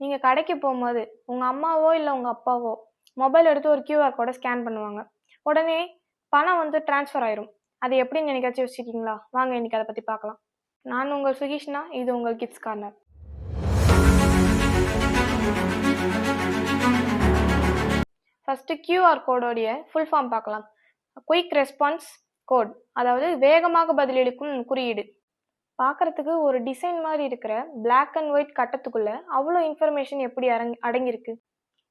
நீங்கள் கடைக்கு போகும்போது உங்கள் அம்மாவோ இல்லை உங்கள் அப்பாவோ மொபைல் எடுத்து ஒரு கியூஆர் கோடை ஸ்கேன் பண்ணுவாங்க. உடனே பணம் வந்து ட்ரான்ஸ்ஃபர் ஆயிரும். அது எப்படின்னு நினைக்காச்சும் யோசிச்சிருக்கீங்களா? வாங்க இன்னைக்கு அதை பற்றி பார்க்கலாம். நான் உங்கள் சுகீஷ்னா இது உங்கள் கிட்ஸ் கார்னர் ஃபஸ்ட்டு கியூஆர் கோடோடைய ஃபுல் ஃபார்ம் பார்க்கலாம். குயிக் ரெஸ்பான்ஸ் கோட் அதாவது வேகமாக பதிலளிக்கும் குறியீடு. பார்க்கறதுக்கு ஒரு டிசைன் மாதிரி இருக்கிற பிளாக் அண்ட் ஒயிட் கட்டத்துக்குள்ள அவ்வளோ இன்ஃபர்மேஷன் எப்படி அடங்கி அடங்கியிருக்கு?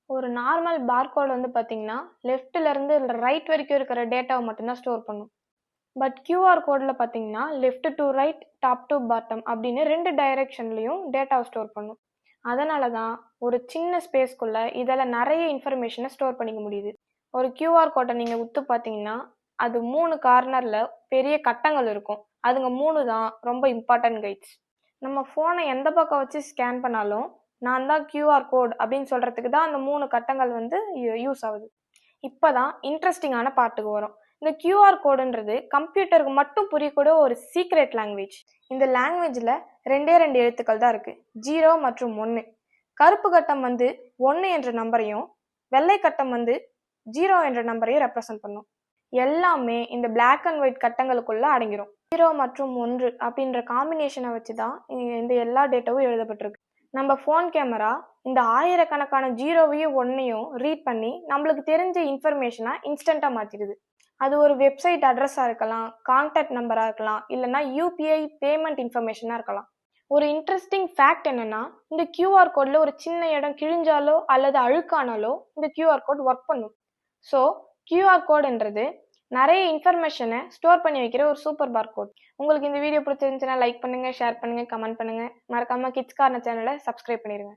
ஒரு நார்மல் பார்கோட் வந்து பார்த்தீங்கன்னா லெஃப்ட்லேருந்து ரைட் வரைக்கும் இருக்கிற டேட்டாவை மட்டும்தான் ஸ்டோர் பண்ணும். பட் கியூஆர் கோடில் பார்த்தீங்கன்னா left to right top to bottom அப்படின்னு ரெண்டு டைரெக்ஷன்லையும் டேட்டாவை ஸ்டோர் பண்ணும். அதனால தான் ஒரு சின்ன ஸ்பேஸ்க்குள்ளே இதில் நிறைய இன்ஃபர்மேஷனை ஸ்டோர் பண்ணிக்க முடியுது. ஒரு கியூஆர் கோட்டை நீங்கள் உத்து பார்த்தீங்கன்னா அது மூணு கார்னரில் பெரிய கட்டங்கள் இருக்கும். அதுங்க மூணு தான் ரொம்ப இம்பார்ட்டன்ட் கைட்ஸ் நம்ம ஃபோனை எந்த பக்கம் வச்சு ஸ்கேன் பண்ணாலும் நான் தான் கியூஆர் கோட் அப்படின்னு சொல்கிறதுக்கு தான் அந்த மூணு கட்டங்கள் வந்து யூஸ் ஆகுது. இப்போ தான் இன்ட்ரெஸ்டிங்கான பாட்டுக்கு வரும். இந்த கியூஆர் கோடுன்றது கம்ப்யூட்டருக்கு மட்டும் புரியக்கூடிய ஒரு சீக்ரெட் லாங்குவேஜ் இந்த லாங்குவேஜில் ரெண்டே ரெண்டு எழுத்துக்கள் தான் இருக்குது ஜீரோ மற்றும் ஒன்று கருப்பு கட்டம் வந்து ஒன்று என்ற நம்பரையும் வெள்ளை கட்டம் வந்து ஜீரோ என்ற நம்பரையும் ரெப்ரசன்ட் பண்ணும். எல்லாமே இந்த பிளாக் அண்ட் ஒயிட் கட்டங்களுக்குள்ள அடங்கிரும். ஜீரோ மற்றும் ஒன்று அப்படின்ற காம்பினேஷனை வச்சு தான் இந்த எல்லா டேட்டாவும் எழுதப்பட்டிருக்கு. நம்ம ஃபோன் கேமரா இந்த ஆயிரக்கணக்கான ஜீரோவையும் ஒன்றையும் ரீட் பண்ணி நம்மளுக்கு தெரிஞ்ச இன்ஃபர்மேஷனை இன்ஸ்டண்ட்டாக மாற்றிடுது அது ஒரு வெப்சைட் அட்ரஸாக இருக்கலாம் கான்டாக்ட் நம்பராக இருக்கலாம் இல்லைன்னா யூபிஐ பேமெண்ட் இன்ஃபர்மேஷனாக இருக்கலாம். ஒரு இன்ட்ரெஸ்டிங் ஃபேக்ட் என்னென்னா இந்த கியூஆர் கோடில் ஒரு சின்ன இடம் கிழிஞ்சாலோ அல்லது அழுக்கானாலோ இந்த கியூஆர் கோட் ஒர்க் பண்ணும். ஸோ கியூஆர் கோடுன்றது நிறைய இன்ஃபர்மேஷனை ஸ்டோர் பண்ணி வைக்கிற ஒரு சூப்பர் பார் கோட் உங்களுக்கு இந்த வீடியோ பிடிச்சிருந்துச்சுன்னா லைக் பண்ணுங்கள் ஷேர் பண்ணுங்க கமெண்ட் பண்ணுங்க. மறக்காம கிட்ஸ் கார்னர் சேனலை சப்ஸ்கிரைப் பண்ணிடுங்க